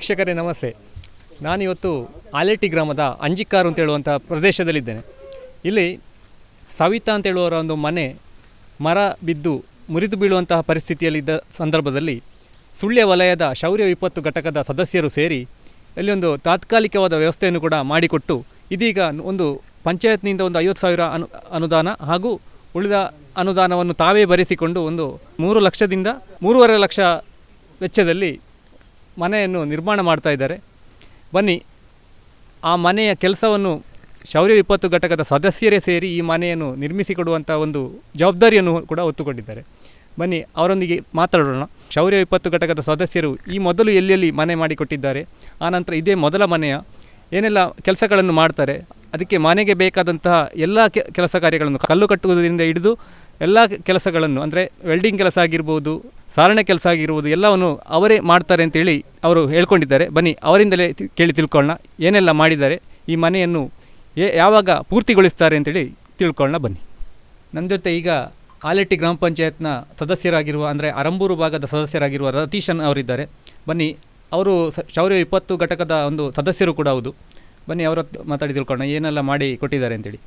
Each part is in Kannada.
ವೀಕ್ಷಕರೇ, ನಮಸ್ತೆ. ನಾನಿವತ್ತು ಆಲೇಟಿ ಗ್ರಾಮದ ಅಂಜಿಕಾರು ಅಂತ ಹೇಳುವಂಥ ಪ್ರದೇಶದಲ್ಲಿದ್ದೇನೆ. ಇಲ್ಲಿ ಸವಿತಾ ಅಂತ ಹೇಳುವವರ ಒಂದು ಮನೆ ಮರ ಬಿದ್ದು ಮುರಿದು ಬೀಳುವಂತಹ ಪರಿಸ್ಥಿತಿಯಲ್ಲಿದ್ದ ಸಂದರ್ಭದಲ್ಲಿ ಸುಳ್ಯ ವಲಯದ ಶೌರ್ಯ ವಿಪತ್ತು ಘಟಕದ ಸದಸ್ಯರು ಸೇರಿ ಅಲ್ಲಿ ಒಂದು ತಾತ್ಕಾಲಿಕವಾದ ವ್ಯವಸ್ಥೆಯನ್ನು ಕೂಡ ಮಾಡಿಕೊಟ್ಟು ಇದೀಗ ಒಂದು ಪಂಚಾಯತ್ನಿಂದ ಒಂದು ಐವತ್ತು ಸಾವಿರ ಅನು, ಅನುದಾನ ಹಾಗೂ ಉಳಿದ ಅನುದಾನವನ್ನು ತಾವೇ ಭರಿಸಿಕೊಂಡು ಒಂದು ಮೂರು ಲಕ್ಷದಿಂದ ಮೂರುವರೆ ಲಕ್ಷ ವೆಚ್ಚದಲ್ಲಿ ಮನೆಯನ್ನು ನಿರ್ಮಾಣ ಮಾಡ್ತಾ ಇದ್ದಾರೆ. ಬನ್ನಿ, ಆ ಮನೆಯ ಕೆಲಸವನ್ನು ಶೌರ್ಯ ವಿಪತ್ತು ಘಟಕದ ಸದಸ್ಯರೇ ಸೇರಿ ಈ ಮನೆಯನ್ನು ನಿರ್ಮಿಸಿಕೊಡುವಂಥ ಒಂದು ಜವಾಬ್ದಾರಿಯನ್ನು ಕೂಡ ಹೊತ್ತುಕೊಂಡಿದ್ದಾರೆ. ಬನ್ನಿ, ಅವರೊಂದಿಗೆ ಮಾತಾಡೋಣ. ಶೌರ್ಯ ವಿಪತ್ತು ಘಟಕದ ಸದಸ್ಯರು ಈ ಮೊದಲು ಎಲ್ಲೆಲ್ಲಿ ಮನೆ ಮಾಡಿಕೊಟ್ಟಿದ್ದಾರೆ? ಆನಂತರ ಇದೇ ಮೊದಲ ಮನೆಯ ಏನೆಲ್ಲ ಕೆಲಸಗಳನ್ನು ಮಾಡ್ತಾರೆ? ಅದಕ್ಕೆ ಮನೆಗೆ ಬೇಕಾದಂತಹ ಎಲ್ಲ ಕೆಲಸ ಕಾರ್ಯಗಳನ್ನು ಕಲ್ಲು ಕಟ್ಟುವುದರಿಂದ ಹಿಡಿದು ಎಲ್ಲ ಕೆಲಸಗಳನ್ನು, ಅಂದರೆ ವೆಲ್ಡಿಂಗ್ ಕೆಲಸ ಆಗಿರ್ಬೋದು, ಸಾರಣೆ ಕೆಲಸ ಆಗಿರ್ಬೋದು, ಎಲ್ಲವನ್ನು ಅವರೇ ಮಾಡ್ತಾರೆ ಅಂತೇಳಿ ಅವರು ಹೇಳ್ಕೊಂಡಿದ್ದಾರೆ. ಬನ್ನಿ, ಅವರಿಂದಲೇ ಕೇಳಿ ತಿಳ್ಕೊಳ್ಳೋಣ. ಏನೆಲ್ಲ ಮಾಡಿದ್ದಾರೆ? ಈ ಮನೆಯನ್ನು ಯಾವಾಗ ಪೂರ್ತಿಗೊಳಿಸ್ತಾರೆ ಅಂತೇಳಿ ತಿಳ್ಕೊಳ್ಳೋಣ ಬನ್ನಿ. ನನ್ನ ಜೊತೆ ಈಗ ಆಲೆಟ್ಟಿ ಗ್ರಾಮ ಪಂಚಾಯತ್ನ ಸದಸ್ಯರಾಗಿರುವ, ಅಂದರೆ ಅರಂಬೂರು ಭಾಗದ ಸದಸ್ಯರಾಗಿರುವ ರತೀಶನ್ ಅವರಿದ್ದಾರೆ. ಬನ್ನಿ, ಅವರು ಶೌರ್ಯ ವಿಪತ್ತು ಘಟಕದ ಒಂದು ಸದಸ್ಯರು ಕೂಡ ಹೌದು. ಬನ್ನಿ ಅವರ ಮಾತಾಡಿ ತಿಳ್ಕೊಳ್ಳೋಣ. ಏನೆಲ್ಲ ಮಾಡಿ ಕೊಟ್ಟಿದ್ದಾರೆ ಅಂತೇಳಿ.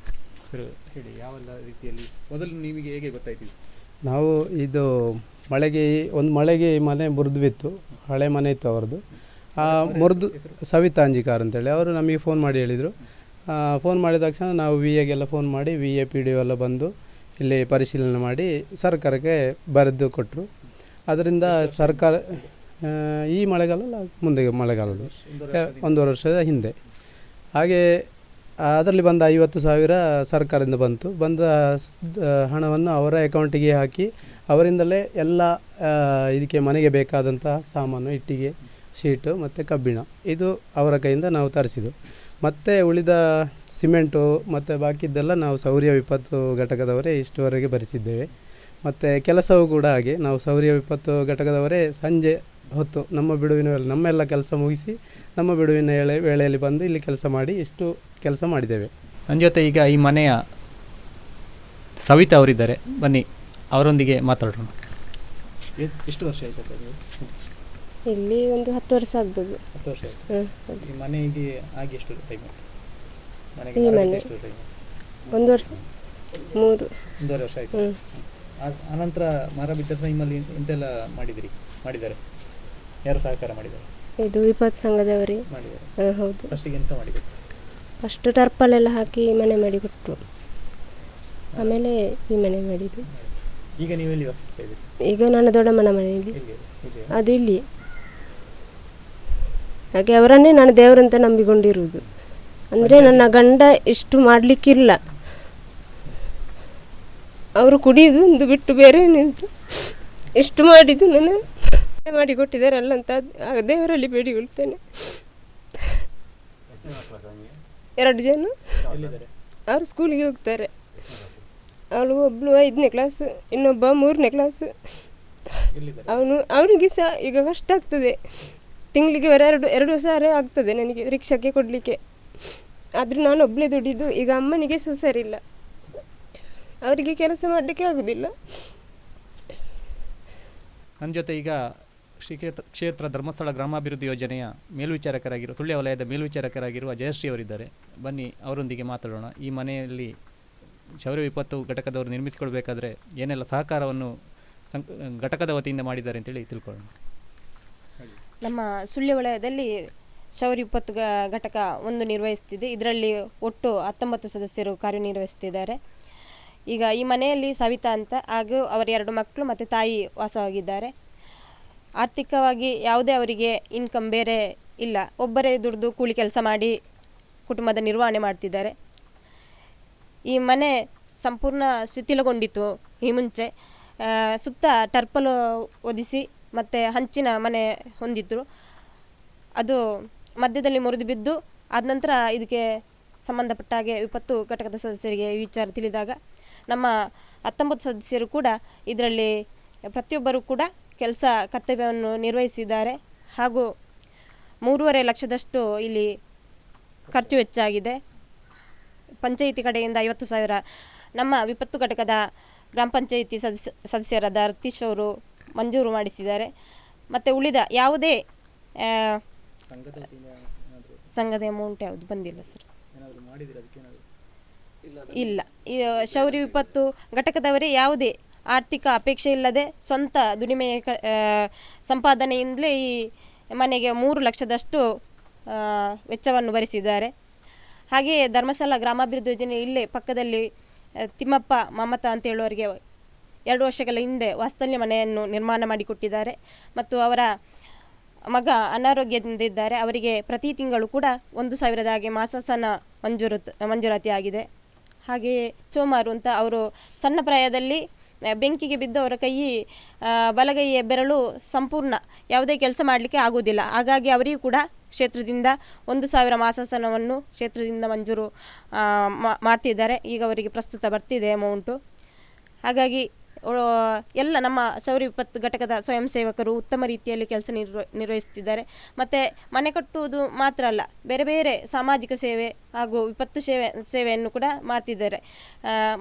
ಸರ್ ಹೇಳಿ ಯಾವೆಲ್ಲ ರೀತಿಯಲ್ಲಿ ಮೊದಲು ನಿಮಗೆ ಹೇಗೆ ಗೊತ್ತಾಯ್ತು? ನಾವು ಇದು ಮಳೆಗೆ ಒಂದು ಮಳೆಗೆ ಈ ಮನೆ ಮುರಿದು ಬಿತ್ತು ಹಳೆ ಮನೆ ಇತ್ತು ಅವ್ರದ್ದು. ಆ ಮುರಿದು ಸವಿತಾ ಅಂಜಿಕಾರ್ ಅಂತೇಳಿ ಅವರು ನಮಗೆ ಫೋನ್ ಮಾಡಿ ಹೇಳಿದರು. ಫೋನ್ ಮಾಡಿದ ತಕ್ಷಣ ನಾವು ವಿ ಎಗೆಲ್ಲ ಫೋನ್ ಮಾಡಿ ವಿ ಎ ಪಿ ಡಿ ಎಲ್ಲ ಬಂದು ಇಲ್ಲಿ ಪರಿಶೀಲನೆ ಮಾಡಿ ಸರ್ಕಾರಕ್ಕೆ ಬರೆದು ಕೊಟ್ಟರು ಅದರಿಂದ ಸರ್ಕಾರ ಈ ಮಳೆಗಾಲ ಮುಂದೆ ಮಳೆಗಾಲದ ಒಂದು ವರ್ಷದ ಹಿಂದೆ. ಹಾಗೆ ಅದರಲ್ಲಿ ಬಂದ ಐವತ್ತು ಸಾವಿರ ಸರ್ಕಾರದಿಂದ ಬಂತು. ಬಂದ ಹಣವನ್ನು ಅವರ ಅಕೌಂಟಿಗೆ ಹಾಕಿ ಅವರಿಂದಲೇ ಎಲ್ಲ ಇದಕ್ಕೆ ಮನೆಗೆ ಬೇಕಾದಂತಹ ಸಾಮಾನು, ಇಟ್ಟಿಗೆ, ಶೀಟು ಮತ್ತು ಕಬ್ಬಿಣ ಇದು ಅವರ ಕೈಯಿಂದ ನಾವು ತರಿಸಿದ್ದು. ಮತ್ತು ಉಳಿದ ಸಿಮೆಂಟು ಮತ್ತು ಬಾಕಿದ್ದೆಲ್ಲ ನಾವು ಸೌರ್ಯ ವಿಪತ್ತು ಘಟಕದವರೇ ಇಷ್ಟುವರೆಗೆ ಭರಿಸಿದ್ದೇವೆ. ಮತ್ತು ಕೆಲಸವೂ ಕೂಡ ಹಾಗೆ. ನಾವು ಸೌರ್ಯ ವಿಪತ್ತು ಘಟಕದವರೇ ಸಂಜೆ ಹೊತ್ತು ನಮ್ಮ ಬಿಡುವಿನ ವೇಳೆ ನಮ್ಮೆಲ್ಲ ಕೆಲಸ ಮುಗಿಸಿ ನಮ್ಮ ಬಿಡುವಿನ ವೇಳೆ ವೇಳೆಯಲ್ಲಿ ಬಂದು ಇಲ್ಲಿ ಕೆಲಸ ಮಾಡಿ ಇಷ್ಟು ಕೆಲಸ ಮಾಡಿದ್ದೇವೆ. ನನ್ನ ಜೊತೆ ಈಗ ಈ ಮನೆಯ ಸವಿತಾ ಅವರಿದ್ದಾರೆ. ಬನ್ನಿ ಅವರೊಂದಿಗೆ ಮಾತಾಡೋಣ. ಎಷ್ಟು ವರ್ಷ ಆಯ್ತು ಇಲ್ಲಿ ಒಂದು ಹತ್ತು ವರ್ಷ ಆಗ್ಬೋದು. ಹತ್ತು ವರ್ಷ ಆಯ್ತು. ಈ ಮನೆಗೆ ಆಗಿ ಎಷ್ಟು ಟೈಮ್ ಮನೆಗೆ ಈ ಮನೆ. ಟೈಮ್ ಒಂದು ವರ್ಷ. ಮೂರು. ಒಂದೂವರೆ ವರ್ಷ ಆಯ್ತು? ಅನಂತರ ಮರ ಬಿದ್ದ ಟೈಮಲ್ಲಿ ಎಂತೆಲ್ಲ ಮಾಡಿದಿರಿ ಮಾಡಿದ್ದಾರೆ? ಯಾರು ಸಹಕಾರ ಮಾಡಿದ್ದಾರೆ? ಇದು ವಿಪತ್ತು ಸಂಘದವರೇ. ಮಾಡಿದ್ದಾರೆ. ಹೌದು. ಫಸ್ಟಿಗೆ ಎಂತ ಮಾಡಿದ್ರು? ಫಸ್ಟ್ ಟರ್ಪಲೆಲ್ಲ ಹಾಕಿ ಮನೆ ಮಾಡಿ ಕೊಟ್ಟರು ಆಮೇಲೆ ಈ ಮನೆ ಮಾಡಿದ್ದು ಈಗ ನೀವು ಎಲ್ಲಿ ವಾಸಿಸ್ತಾ ಇದ್ದೀರಿ? ಈಗ ನನ್ನ ದೊಡ್ಡಮ್ಮನ ಮನೆಯಲ್ಲಿ. ಅದು ಇಲ್ಲಿ ಹಾಗೆ ಅವರನ್ನೇ ನಾನು ದೇವರಂತ ನಂಬಿಕೊಂಡಿರುವುದು. ಅಂದರೆ ನನ್ನ ಗಂಡ ಇಷ್ಟು ಮಾಡಲಿಕ್ಕಿಲ್ಲ. ಅವರು ಕುಡಿಯೋದು ಒಂದು ಬಿಟ್ಟು ಬೇರೆ ನಿಂತು ಇಷ್ಟು ಮಾಡಿದ್ದು ನಾನು ಮಾಡಿ ಕೊಟ್ಟಿದ್ದಾರೆ ಅಲ್ಲಂತ ಆ ದೇವರಲ್ಲಿ ಬೇಡಿಕೊಳ್ತೇನೆ. ಎರಡು ಜನ? ಅವರು ಸ್ಕೂಲಿಗೆ ಹೋಗ್ತಾರೆ. ಅವಳು ಒಬ್ಬಳು ಐದನೇ ಕ್ಲಾಸ್ ಇನ್ನೊಬ್ಬ ಮೂರನೇ ಕ್ಲಾಸ್ ಅವನು ಅವನಿಗೆ ಸಹ ಈಗ ಕಷ್ಟ ಆಗ್ತದೆ. ತಿಂಗಳಿಗೆ ಎರಡು ಎರಡು ಸಾವಿರ ಆಗ್ತದೆ ನನಗೆ ರಿಕ್ಷಾಕ್ಕೆ ಕೊಡಲಿಕ್ಕೆ. ಆದರೆ ನಾನು ಒಬ್ಬಳೇ ದುಡಿದು ಈಗ ಅಮ್ಮನಿಗೆ ಸಹ ಸರಿಯಿಲ್ಲ. ಅವರಿಗೆ ಕೆಲಸ ಮಾಡಲಿಕ್ಕೆ ಆಗೋದಿಲ್ಲ. ನನ್ನ ಜೊತೆ ಈಗ ಶ್ರೀ ಕ್ಷೇತ್ರ ಧರ್ಮಸ್ಥಳ ಗ್ರಾಮಾಭಿವೃದ್ಧಿ ಯೋಜನೆಯ ಮೇಲ್ವಿಚಾರಕರಾಗಿರುವ ಸುಳ್ಯ ವಲಯದ ಮೇಲ್ವಿಚಾರಕರಾಗಿರುವ ಜಯಶ್ರೀ ಅವರಿದ್ದಾರೆ. ಬನ್ನಿ, ಅವರೊಂದಿಗೆ ಮಾತಾಡೋಣ. ಈ ಮನೆಯಲ್ಲಿ ಶೌರ್ಯ ವಿಪತ್ತು ಘಟಕದವರು ನಿರ್ಮಿಸಿಕೊಳ್ಬೇಕಾದ್ರೆ ಏನೆಲ್ಲ ಸಹಕಾರವನ್ನು ಘಟಕದ ವತಿಯಿಂದ ಮಾಡಿದ್ದಾರೆ ಅಂತೇಳಿ ತಿಳ್ಕೊಳ್ಳೋಣ. ನಮ್ಮ ಸುಳ್ಯ ವಲಯದಲ್ಲಿ ಶೌರ್ಯ ವಿಪತ್ತು ಘಟಕ ಒಂದು ನಿರ್ವಹಿಸ್ತಿದೆ. ಇದರಲ್ಲಿ ಒಟ್ಟು ಹತ್ತೊಂಬತ್ತು ಸದಸ್ಯರು ಕಾರ್ಯನಿರ್ವಹಿಸ್ತಿದ್ದಾರೆ. ಈಗ ಈ ಮನೆಯಲ್ಲಿ ಸವಿತಾ ಅಂತ, ಹಾಗೂ ಅವರ ಎರಡು ಮಕ್ಕಳು ಮತ್ತು ತಾಯಿ ವಾಸವಾಗಿದ್ದಾರೆ. ಆರ್ಥಿಕವಾಗಿ ಯಾವುದೇ ಅವರಿಗೆ ಇನ್ಕಮ್ ಬೇರೆ ಇಲ್ಲ. ಒಬ್ಬರೇ ದುಡಿದು ಕೂಲಿ ಕೆಲಸ ಮಾಡಿ ಕುಟುಂಬದ ನಿರ್ವಹಣೆ ಮಾಡ್ತಿದ್ದಾರೆ. ಈ ಮನೆ ಸಂಪೂರ್ಣ ಶಿಥಿಲಗೊಂಡಿತ್ತು ಈ ಮುಂಚೆ. ಸುತ್ತ ಟರ್ಪಲು ಒದಿಸಿ ಮತ್ತು ಹಂಚಿನ ಮನೆ ಹೊಂದಿದ್ದರು ಅದು ಮಧ್ಯದಲ್ಲಿ ಮುರಿದು ಬಿದ್ದು ಆದ ನಂತರ ಇದಕ್ಕೆ ಸಂಬಂಧಪಟ್ಟ ಹಾಗೆ ವಿಪತ್ತು ಘಟಕದ ಸದಸ್ಯರಿಗೆ ವಿಚಾರ ತಿಳಿದಾಗ ನಮ್ಮ ಹತ್ತೊಂಬತ್ತು ಸದಸ್ಯರು ಕೂಡ ಇದರಲ್ಲಿ ಪ್ರತಿಯೊಬ್ಬರು ಕೂಡ ಕೆಲಸ ಕರ್ತವ್ಯವನ್ನು ನಿರ್ವಹಿಸಿದ್ದಾರೆ. ಹಾಗೂ ಮೂರುವರೆ ಲಕ್ಷದಷ್ಟು ಇಲ್ಲಿ ಖರ್ಚು ವೆಚ್ಚಾಗಿದೆ ಪಂಚಾಯಿತಿ ಕಡೆಯಿಂದ ಐವತ್ತು ಸಾವಿರ. ನಮ್ಮ ವಿಪತ್ತು ಘಟಕದ ಗ್ರಾಮ ಪಂಚಾಯಿತಿ ಸದಸ್ಯ ಸದಸ್ಯರಾದ ರತೀಶ್ ಅವರು ಮಂಜೂರು ಮಾಡಿಸಿದ್ದಾರೆ. ಮತ್ತು ಉಳಿದ ಯಾವುದೇ ಸಂಘದ ಅಮೌಂಟ್ ಯಾವುದು ಬಂದಿಲ್ಲ ಸರ್. ಇಲ್ಲ. ಈ ಶೌರ್ಯ ವಿಪತ್ತು ಘಟಕದವರೇ ಯಾವುದೇ ಆರ್ಥಿಕ ಅಪೇಕ್ಷೆ ಇಲ್ಲದೆ ಸ್ವಂತ ದುಡಿಮೆಯ ಸಂಪಾದನೆಯಿಂದಲೇ ಈ ಮನೆಗೆ ಮೂರು ಲಕ್ಷದಷ್ಟು ವೆಚ್ಚವನ್ನು ಭರಿಸಿದ್ದಾರೆ. ಹಾಗೆಯೇ ಧರ್ಮಸ್ಥಳ ಗ್ರಾಮಾಭಿವೃದ್ಧಿ ಯೋಜನೆ ಇಲ್ಲೇ ಪಕ್ಕದಲ್ಲಿ ತಿಮ್ಮಪ್ಪ, ಮಮತಾ ಅಂತ ಹೇಳುವವರಿಗೆ ಎರಡು ವರ್ಷಗಳ ಹಿಂದೆ ವಾಸ್ತಲ್ಯ ಮನೆಯನ್ನು ನಿರ್ಮಾಣ ಮಾಡಿಕೊಟ್ಟಿದ್ದಾರೆ. ಮತ್ತು ಅವರ ಮಗ ಅನಾರೋಗ್ಯದಿಂದಿದ್ದಾರೆ ಅವರಿಗೆ ಪ್ರತಿ ತಿಂಗಳು ಕೂಡ ಒಂದು ಸಾವಿರದ ಹಾಗೆ ಮಾಸಾಸನ ಮಂಜೂರು ಮಂಜೂರಾತಿ ಆಗಿದೆ ಹಾಗೆಯೇ ಚೋಮಾರು ಅಂತ ಅವರು ಸಣ್ಣ ಪ್ರಾಯದಲ್ಲಿ ಬೆಂಕಿಗೆ ಬಿದ್ದವರ ಕೈ ಬಲಗೈಯ ಬೆರಳು ಸಂಪೂರ್ಣ ಯಾವುದೇ ಕೆಲಸ ಮಾಡಲಿಕ್ಕೆ ಆಗುವುದಿಲ್ಲ. ಹಾಗಾಗಿ ಅವರಿಗೂ ಕೂಡ ಕ್ಷೇತ್ರದಿಂದ ಒಂದು ಸಾವಿರ ಮಾಸಾಸನವನ್ನು ಕ್ಷೇತ್ರದಿಂದ ಮಂಜೂರು ಮಾಡ್ತಿದ್ದಾರೆ. ಈಗ ಅವರಿಗೆ ಪ್ರಸ್ತುತ ಬರ್ತಿದೆ ಅಮೌಂಟು ಹಾಗಾಗಿ ಎಲ್ಲ ನಮ್ಮ ಸೌರಿ ವಿಪತ್ತು ಘಟಕದ ಸ್ವಯಂ ಸೇವಕರು ಉತ್ತಮ ರೀತಿಯಲ್ಲಿ ಕೆಲಸ ನಿರ್ವ, ನಿರ್ವಹಿಸ್ತಿದ್ದಾರೆ. ಮತ್ತು ಮನೆ ಕಟ್ಟುವುದು ಮಾತ್ರ ಅಲ್ಲ, ಬೇರೆ ಬೇರೆ ಸಾಮಾಜಿಕ ಸೇವೆ ಹಾಗೂ ವಿಪತ್ತು ಸೇವೆ, ಸೇವೆಯನ್ನು ಕೂಡ ಮಾಡ್ತಿದ್ದಾರೆ.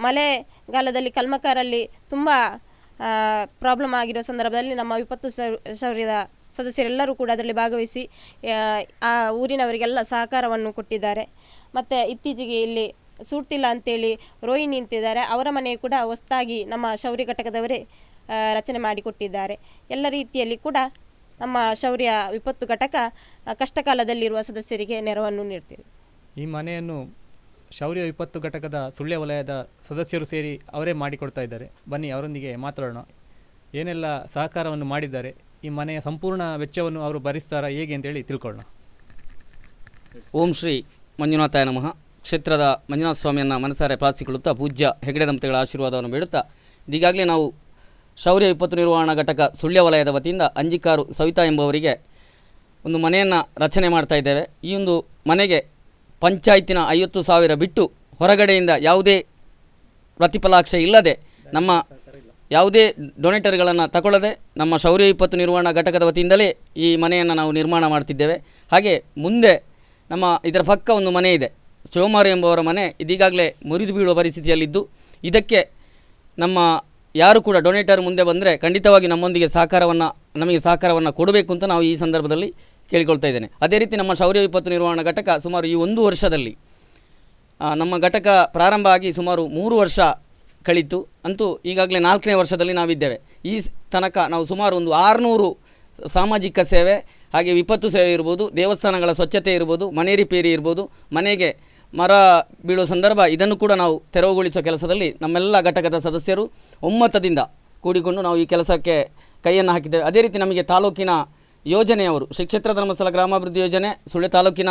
ಮಳೆಗಾಲದಲ್ಲಿ ಕಲ್ಮಕಾರಲ್ಲಿ ತುಂಬ ಪ್ರಾಬ್ಲಮ್ ಆಗಿರೋ ಸಂದರ್ಭದಲ್ಲಿ ನಮ್ಮ ವಿಪತ್ತು ಶೌರ್ಯದ ಸದಸ್ಯರೆಲ್ಲರೂ ಕೂಡ ಅದರಲ್ಲಿ ಭಾಗವಹಿಸಿ ಆ ಊರಿನವರಿಗೆಲ್ಲ ಸಹಕಾರವನ್ನು ಕೊಟ್ಟಿದ್ದಾರೆ. ಮತ್ತು ಇತ್ತೀಚೆಗೆ ಇಲ್ಲಿ ಸೂರ್ತಿಲ್ಲ ಅಂತೇಳಿ ರೋಹಿ ನಿಂತಿದ್ದಾರೆ. ಅವರ ಮನೆ ಕೂಡ ಹೊಸ್ತಾಗಿ ನಮ್ಮ ಶೌರ್ಯ ಘಟಕದವರೇ ರಚನೆ ಮಾಡಿಕೊಟ್ಟಿದ್ದಾರೆ. ಎಲ್ಲ ರೀತಿಯಲ್ಲಿ ಕೂಡ ನಮ್ಮ ಶೌರ್ಯ ವಿಪತ್ತು ಘಟಕ ಕಷ್ಟಕಾಲದಲ್ಲಿರುವ ಸದಸ್ಯರಿಗೆ ನೆರವನ್ನು ನೀಡ್ತಿದೆ. ಈ ಮನೆಯನ್ನು ಶೌರ್ಯ ವಿಪತ್ತು ಘಟಕದ ಸುಳ್ಯ ವಲಯದ ಸದಸ್ಯರು ಸೇರಿ ಅವರೇ ಮಾಡಿಕೊಡ್ತಾ ಇದ್ದಾರೆ. ಬನ್ನಿ ಅವರೊಂದಿಗೆ ಮಾತಾಡೋಣ. ಏನೆಲ್ಲ ಸಹಕಾರವನ್ನು ಮಾಡಿದ್ದಾರೆ? ಈ ಮನೆಯ ಸಂಪೂರ್ಣ ವೆಚ್ಚವನ್ನು ಅವರು ಭರಿಸ್ತಾರಾ ಹೇಗೆ ಅಂತೇಳಿ ತಿಳ್ಕೊಳ್ಳೋಣ. ಓಂ ಶ್ರೀ ಮಂಜುನಾಥಾಯ ನಮಃ. ಕ್ಷೇತ್ರದ ಮಂಜುನಾಥ ಸ್ವಾಮಿಯನ್ನು ಮನಸಾರೆ ಪ್ರಾರ್ಥಿಸಿಕೊಳ್ಳುತ್ತಾ ಪೂಜ್ಯ ಹೆಗಡೆ ದಂಪತಿಗಳ ಆಶೀರ್ವಾದವನ್ನು ಬೇಡುತ್ತಾ ಈಗಾಗಲೇ ನಾವು ಶೌರ್ಯ ವಿಪತ್ತು ನಿರ್ವಹಣಾ ಘಟಕ ಸುಳ್ಯ ವಲಯದ ವತಿಯಿಂದ ಅಂಜಿಕಾರು ಸವಿತಾ ಎಂಬುವರಿಗೆ ಒಂದು ಮನೆಯನ್ನು ರಚನೆ ಮಾಡ್ತಾ ಇದ್ದೇವೆ. ಈ ಒಂದು ಮನೆಗೆ ಪಂಚಾಯತಿನ ಐವತ್ತು ಸಾವಿರ ಬಿಟ್ಟು ಹೊರಗಡೆಯಿಂದ ಯಾವುದೇ ಪ್ರತಿಫಲಾಕ್ಷ ಇಲ್ಲದೆ ನಮ್ಮ ಯಾವುದೇ ಡೊನೇಟರ್ಗಳನ್ನು ತಗೊಳ್ಳದೆ ನಮ್ಮ ಶೌರ್ಯ ವಿಪತ್ತು ನಿರ್ವಹಣಾ ಘಟಕದ ವತಿಯಿಂದಲೇ ಈ ಮನೆಯನ್ನು ನಾವು ನಿರ್ಮಾಣ ಮಾಡ್ತಿದ್ದೇವೆ. ಹಾಗೆ ಮುಂದೆ ನಮ್ಮ ಇದರ ಪಕ್ಕ ಒಂದು ಮನೆ ಇದೆ. ಶಿವಮಾರು ಎಂಬುವರ ಮನೆ ಇದೀಗಾಗಲೇ ಮುರಿದು ಬೀಳುವ ಪರಿಸ್ಥಿತಿಯಲ್ಲಿದ್ದು, ಇದಕ್ಕೆ ನಮ್ಮ ಯಾರು ಕೂಡ ಡೊನೇಟರ್ ಮುಂದೆ ಬಂದರೆ ಖಂಡಿತವಾಗಿ ನಮ್ಮೊಂದಿಗೆ ಸಹಕಾರವನ್ನು, ನಮಗೆ ಸಹಕಾರವನ್ನು ಕೊಡಬೇಕು ಅಂತ ನಾವು ಈ ಸಂದರ್ಭದಲ್ಲಿ ಕೇಳಿಕೊಳ್ತಾ ಇದ್ದೇನೆ. ಅದೇ ರೀತಿ ನಮ್ಮ ಶೌರ್ಯ ವಿಪತ್ತು ನಿರ್ವಹಣಾ ಘಟಕ ಸುಮಾರು ಈ ಒಂದು ವರ್ಷದಲ್ಲಿ ನಮ್ಮ ಘಟಕ ಪ್ರಾರಂಭ ಆಗಿ ಸುಮಾರು ಮೂರು ವರ್ಷ ಕಳಿತು. ಅಂತೂ ಈಗಾಗಲೇ ನಾಲ್ಕನೇ ವರ್ಷದಲ್ಲಿ ನಾವಿದ್ದೇವೆ. ಈ ತನಕ ನಾವು ಸುಮಾರು ಒಂದು ಆರುನೂರು ಸಾಮಾಜಿಕ ಸೇವೆ, ಹಾಗೆ ವಿಪತ್ತು ಸೇವೆ ಇರ್ಬೋದು, ದೇವಸ್ಥಾನಗಳ ಸ್ವಚ್ಛತೆ ಇರ್ಬೋದು ಮನೆ ರಿಪೇರಿ ಇರ್ಬೋದು, ಮನೆಗೆ ಮರ ಬೀಳುವ ಸಂದರ್ಭ, ಇದನ್ನು ಕೂಡ ನಾವು ತೆರವುಗೊಳಿಸುವ ಕೆಲಸದಲ್ಲಿ ನಮ್ಮೆಲ್ಲ ಘಟಕದ ಸದಸ್ಯರು ಒಮ್ಮತದಿಂದ ಕೂಡಿಕೊಂಡು ನಾವು ಈ ಕೆಲಸಕ್ಕೆ ಕೈಯನ್ನು ಹಾಕಿದ್ದೇವೆ. ಅದೇ ರೀತಿ ನಮಗೆ ತಾಲೂಕಿನ ಯೋಜನೆಯವರು ಶ್ರೀ ಕ್ಷೇತ್ರ ಧರ್ಮಸ್ಥಳ ಗ್ರಾಮಾಭಿವೃದ್ಧಿ ಯೋಜನೆ, ಸುಳ್ಯ ತಾಲೂಕಿನ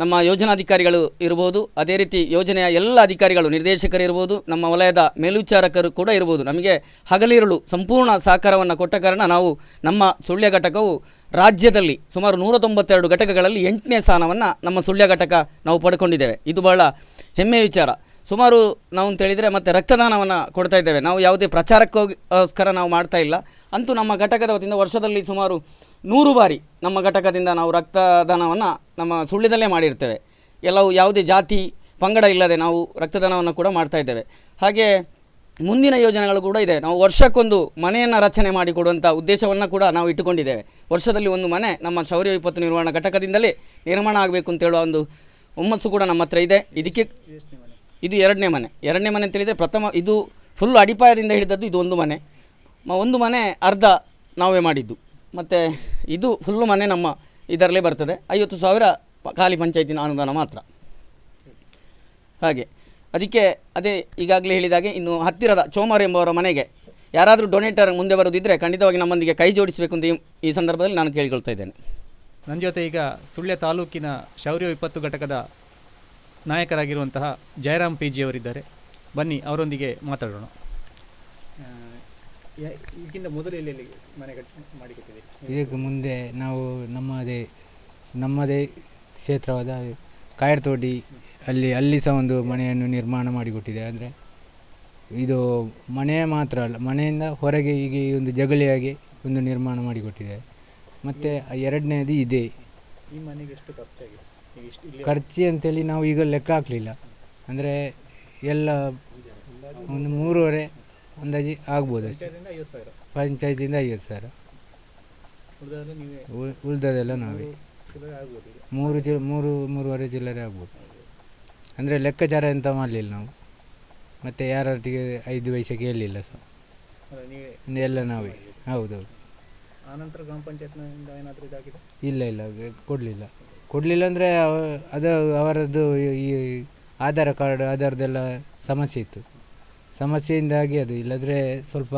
ನಮ್ಮ ಯೋಜನಾಧಿಕಾರಿಗಳು ಇರ್ಬೋದು, ಅದೇ ರೀತಿ ಯೋಜನೆಯ ಎಲ್ಲ ಅಧಿಕಾರಿಗಳು, ನಿರ್ದೇಶಕರು ಇರ್ಬೋದು, ನಮ್ಮ ವಲಯದ ಮೇಲ್ವಿಚಾರಕರು ಕೂಡ ಇರ್ಬೋದು. ನಮಗೆ ಹಗಲಿರುಳು ಸಂಪೂರ್ಣ ಸಹಕಾರವನ್ನು ಕೊಟ್ಟ ಕಾರಣ ನಾವು ನಮ್ಮ ಸುಳ್ಯ ಘಟಕವು ರಾಜ್ಯದಲ್ಲಿ ಸುಮಾರು ನೂರ ತೊಂಬತ್ತೆರಡು ಘಟಕಗಳಲ್ಲಿ ಎಂಟನೇ ಸ್ಥಾನವನ್ನು ನಮ್ಮ ಸುಳ್ಯ ಘಟಕ ನಾವು ಪಡ್ಕೊಂಡಿದ್ದೇವೆ. ಇದು ಬಹಳ ಹೆಮ್ಮೆಯ ವಿಚಾರ. ಸುಮಾರು ನಾವು ಅಂತೇಳಿದರೆ ಮತ್ತು ರಕ್ತದಾನವನ್ನು ಕೊಡ್ತಾ ಇದ್ದೇವೆ. ನಾವು ಯಾವುದೇ ಪ್ರಚಾರಕ್ಕೋಸ್ಕರ ನಾವು ಮಾಡ್ತಾ ಇಲ್ಲ. ಅಂತೂ ನಮ್ಮ ಘಟಕದ ವತಿಯಿಂದ ವರ್ಷದಲ್ಲಿ ಸುಮಾರು ನೂರು ಬಾರಿ ನಮ್ಮ ಘಟಕದಿಂದ ನಾವು ರಕ್ತದಾನವನ್ನು ನಮ್ಮ ಸುಳ್ಳಿದಲ್ಲೇ ಮಾಡಿರ್ತೇವೆ. ಎಲ್ಲವೂ ಯಾವುದೇ ಜಾತಿ ಪಂಗಡ ಇಲ್ಲದೆ ನಾವು ರಕ್ತದಾನವನ್ನು ಕೂಡ ಮಾಡ್ತಾ ಇದ್ದೇವೆ. ಹಾಗೆ ಮುಂದಿನ ಯೋಜನೆಗಳು ಕೂಡ ಇದೆ. ನಾವು ವರ್ಷಕ್ಕೊಂದು ಮನೆಯನ್ನು ರಚನೆ ಮಾಡಿಕೊಡುವಂಥ ಉದ್ದೇಶವನ್ನು ಕೂಡ ನಾವು ಇಟ್ಟುಕೊಂಡಿದ್ದೇವೆ. ವರ್ಷದಲ್ಲಿ ಒಂದು ಮನೆ ನಮ್ಮ ಶೌರ್ಯ ವಿಪತ್ತು ನಿರ್ವಹಣಾ ಘಟಕದಿಂದಲೇ ನಿರ್ಮಾಣ ಆಗಬೇಕು ಅಂತ ಹೇಳುವ ಒಂದು ಹುಮ್ಮಸ್ಸು ಕೂಡ ನಮ್ಮ ಹತ್ರ ಇದೆ. ಇದಕ್ಕೆ ಇದು ಎರಡನೇ ಮನೆ. ಎರಡನೇ ಮನೆ ಅಂತೇಳಿದರೆ ಪ್ರಥಮ ಇದು ಫುಲ್ ಅಡಿಪಾಯದಿಂದ ಹಿಡಿದದ್ದು ಇದು ಒಂದು ಮನೆ. ಒಂದು ಮನೆ ಅರ್ಧ ನಾವೇ ಮಾಡಿದ್ದು. ಮತ್ತು ಇದು ಫುಲ್ಲು ಮನೆ ನಮ್ಮ ಇದರಲ್ಲೇ ಬರ್ತದೆ. ಐವತ್ತು ಸಾವಿರ ಖಾಲಿ ಪಂಚಾಯತಿನ ಅನುದಾನ ಮಾತ್ರ. ಹಾಗೆ. ಅದಕ್ಕೆ ಅದೇ ಈಗಾಗಲೇ ಹೇಳಿದಾಗೆ ಇನ್ನು ಹತ್ತಿರದ ಚೋಮಾರ್ ಎಂಬವರ ಮನೆಗೆ ಯಾರಾದರೂ ಡೊನೇಟರ್ ಮುಂದೆ ಬರೋದಿದ್ದರೆ ಖಂಡಿತವಾಗಿ ನಮ್ಮೊಂದಿಗೆ ಕೈ ಜೋಡಿಸಬೇಕು ಅಂತ ಈ ಸಂದರ್ಭದಲ್ಲಿ ನಾನು ಕೇಳಿಕೊಳ್ತಾ ಇದ್ದೇನೆ. ನನ್ನ ಜೊತೆ ಈಗ ಸುಳ್ಯ ತಾಲೂಕಿನ ಶೌರ್ಯ ವಿಪತ್ತು ಘಟಕದ ನಾಯಕರಾಗಿರುವಂತಹ ಜಯರಾಮ್ ಪಿ ಜಿ ಅವರಿದ್ದಾರೆ ಬನ್ನಿ ಅವರೊಂದಿಗೆ ಮಾತಾಡೋಣ. ಈಗಿಂತ ಮೊದಲು ಎಲ್ಲೆಲ್ಲಿ ಮನೆ ಮಾಡಿಕೊಟ್ಟಿದೆ ಇದಕ್ಕೆ ಮುಂದೆ ನಾವು ನಮ್ಮದೇ ನಮ್ಮದೇ ಕ್ಷೇತ್ರವಾದ ಕಾಯರ್ತೋಡಿ ಅಲ್ಲಿ ಅಲ್ಲಿ ಸಹ ಒಂದು ಮನೆಯನ್ನು ನಿರ್ಮಾಣ ಮಾಡಿಕೊಟ್ಟಿದೆ. ಆದರೆ ಇದು ಮನೆ ಮಾತ್ರ ಅಲ್ಲ ಮನೆಯಿಂದ ಹೊರಗೆ ಈಗ ಈ ಒಂದು ಜಗಳಿಯಾಗಿ ಒಂದು ನಿರ್ಮಾಣ ಮಾಡಿಕೊಟ್ಟಿದೆ. ಮತ್ತು ಎರಡನೇದು ಇದೆ. ಈ ಮನೆಗೆ ಎಷ್ಟು ಖರ್ಚಾಗಿದೆ? ಖರ್ಚು ಅಂತೇಳಿ ನಾವು ಈಗ ಲೆಕ್ಕ ಹಾಕಲಿಲ್ಲ. ಅಂದರೆ ಎಲ್ಲ ಒಂದು ಮೂರುವರೆ ಅಂದಾಜು ಆಗ್ಬೋದು ಅಷ್ಟೇ. ಪಂಚಾಯತಿಂದ ಐವತ್ತು ಸಾವಿರ. ಉಳ್ದದೆಲ್ಲ ನಾವೇ? ಮೂರು ಚಿ ಮೂರು ಮೂರುವರೆ ಚಿಲ್ಲರೆ ಆಗ್ಬೋದು. ಅಂದರೆ ಲೆಕ್ಕಾಚಾರ ಎಂತ ಮಾಡಲಿಲ್ಲ ನಾವು. ಮತ್ತು ಯಾರೊಟ್ಟಿಗೆ ಐದು ಪೈಸೆ ಕೇಳಲಿಲ್ಲ ಸಹ ಎಲ್ಲ ನಾವೇ. ಹೌದೌದು. ಆನಂತರ ಗ್ರಾಮ ಪಂಚಾಯತ್ನಿಂದ ಏನಾದರೂ ಇದಾಗಿದೆ? ಇಲ್ಲ ಇಲ್ಲ ಕೊಡಲಿಲ್ಲ. ಕೊಡಲಿಲ್ಲ ಅಂದರೆ ಅದು ಅವರದ್ದು ಈ- ಆಧಾರ ಕಾರ್ಡ್ ಆಧಾರದೆಲ್ಲ ಸಮಸ್ಯೆ ಇತ್ತು. ಸಮಸ್ಯೆಯಿಂದಾಗಿ ಅದು, ಇಲ್ಲದ್ರೆ ಸ್ವಲ್ಪ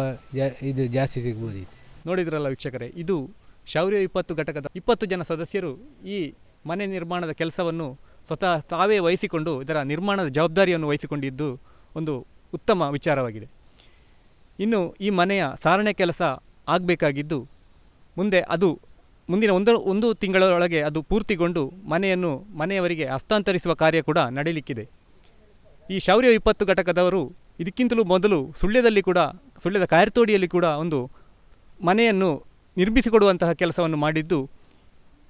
ಇದು ಜಾಸ್ತಿ ಸಿಗ್ಬೋದಿತ್ತು. ನೋಡಿದ್ರಲ್ಲ ವೀಕ್ಷಕರೇ, ಇದು ಶೌರ್ಯ ವಿಪತ್ತು ಘಟಕದ ಇಪ್ಪತ್ತು ಜನ ಸದಸ್ಯರು ಈ ಮನೆ ನಿರ್ಮಾಣದ ಕೆಲಸವನ್ನು ಸ್ವತಃ ತಾವೇ ವಹಿಸಿಕೊಂಡು, ಇದರ ನಿರ್ಮಾಣದ ಜವಾಬ್ದಾರಿಯನ್ನು ವಹಿಸಿಕೊಂಡಿದ್ದು ಒಂದು ಉತ್ತಮ ವಿಚಾರವಾಗಿದೆ. ಇನ್ನು ಈ ಮನೆಯ ಸಾರಣೆ ಕೆಲಸ ಆಗಬೇಕಾಗಿದ್ದು, ಮುಂದೆ ಅದು ಮುಂದಿನ ಒಂದು ಒಂದು ತಿಂಗಳೊಳಗೆ ಅದು ಪೂರ್ತಿಗೊಂಡು ಮನೆಯನ್ನು, ಮನೆಯವರಿಗೆ ಹಸ್ತಾಂತರಿಸುವ ಕಾರ್ಯ ಕೂಡ ನಡೆಯಲಿಕ್ಕಿದೆ ಈ ಶೌರ್ಯ ವಿಪತ್ತು ಘಟಕದವರು ಇದಕ್ಕಿಂತಲೂ ಮೊದಲು ಸುಳ್ಯದಲ್ಲಿ ಕೂಡ, ಸುಳ್ಯದ ಕಾಯರ್ತೋಡಿಯಲ್ಲಿ ಕೂಡ ಒಂದು ಮನೆಯನ್ನು ನಿರ್ಮಿಸಿಕೊಡುವಂತಹ ಕೆಲಸವನ್ನು ಮಾಡಿದ್ದು,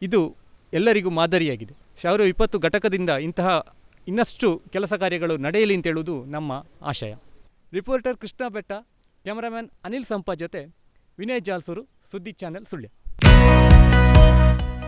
ಇದು ಎಲ್ಲರಿಗೂ ಮಾದರಿಯಾಗಿದೆ. ಶೌರ್ಯ ವಿಪತ್ತು ಘಟಕದಿಂದ ಇಂತಹ ಇನ್ನಷ್ಟು ಕೆಲಸ ಕಾರ್ಯಗಳು ನಡೆಯಲಿ ಅಂತೇಳುವುದು ನಮ್ಮ ಆಶಯ. ರಿಪೋರ್ಟರ್ ಕೃಷ್ಣ ಬೆಟ್ಟ, ಕ್ಯಾಮರಾಮ್ಯಾನ್ ಅನಿಲ್ ಸಂಪಾ ಜೊತೆ Vinay Jalsuru, Suddi channel Sullia.